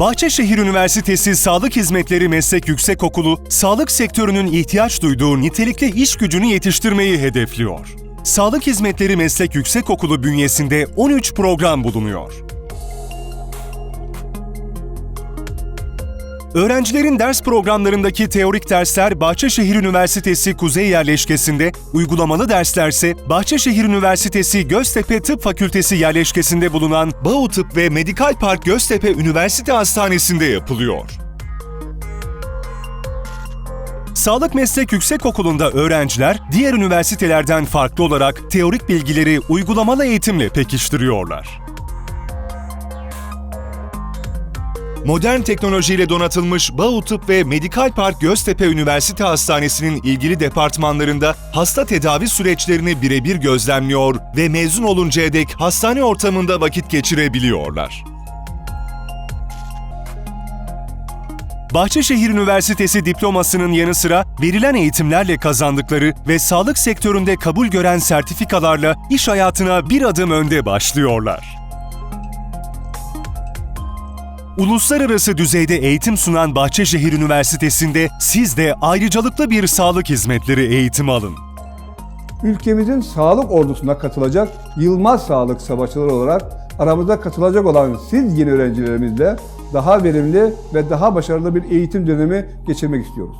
Bahçeşehir Üniversitesi Sağlık Hizmetleri Meslek Yüksekokulu, sağlık sektörünün ihtiyaç duyduğu nitelikli iş gücünü yetiştirmeyi hedefliyor. Sağlık Hizmetleri Meslek Yüksekokulu bünyesinde 13 program bulunuyor. Öğrencilerin ders programlarındaki teorik dersler Bahçeşehir Üniversitesi Kuzey Yerleşkesi'nde, uygulamalı derslerse Bahçeşehir Üniversitesi Göztepe Tıp Fakültesi yerleşkesinde bulunan Bağu Tıp ve Medikal Park Göztepe Üniversite Hastanesi'nde yapılıyor. Sağlık Meslek Yüksekokulu'nda öğrenciler diğer üniversitelerden farklı olarak teorik bilgileri uygulamalı eğitimle pekiştiriyorlar. Modern teknolojiyle donatılmış Bağu Tıp ve Medikal Park Göztepe Üniversite Hastanesi'nin ilgili departmanlarında hasta tedavi süreçlerini birebir gözlemliyor ve mezun oluncaya dek hastane ortamında vakit geçirebiliyorlar. Bahçeşehir Üniversitesi diplomasının yanı sıra verilen eğitimlerle kazandıkları ve sağlık sektöründe kabul gören sertifikalarla iş hayatına bir adım önde başlıyorlar. Uluslararası düzeyde eğitim sunan Bahçeşehir Üniversitesi'nde siz de ayrıcalıklı bir sağlık hizmetleri eğitimi alın. ülkemizin sağlık ordusuna katılacak Yılmaz Sağlık Savaşçıları olarak aramıza katılacak olan siz yeni öğrencilerimizle daha verimli ve daha başarılı bir eğitim dönemi geçirmek istiyoruz.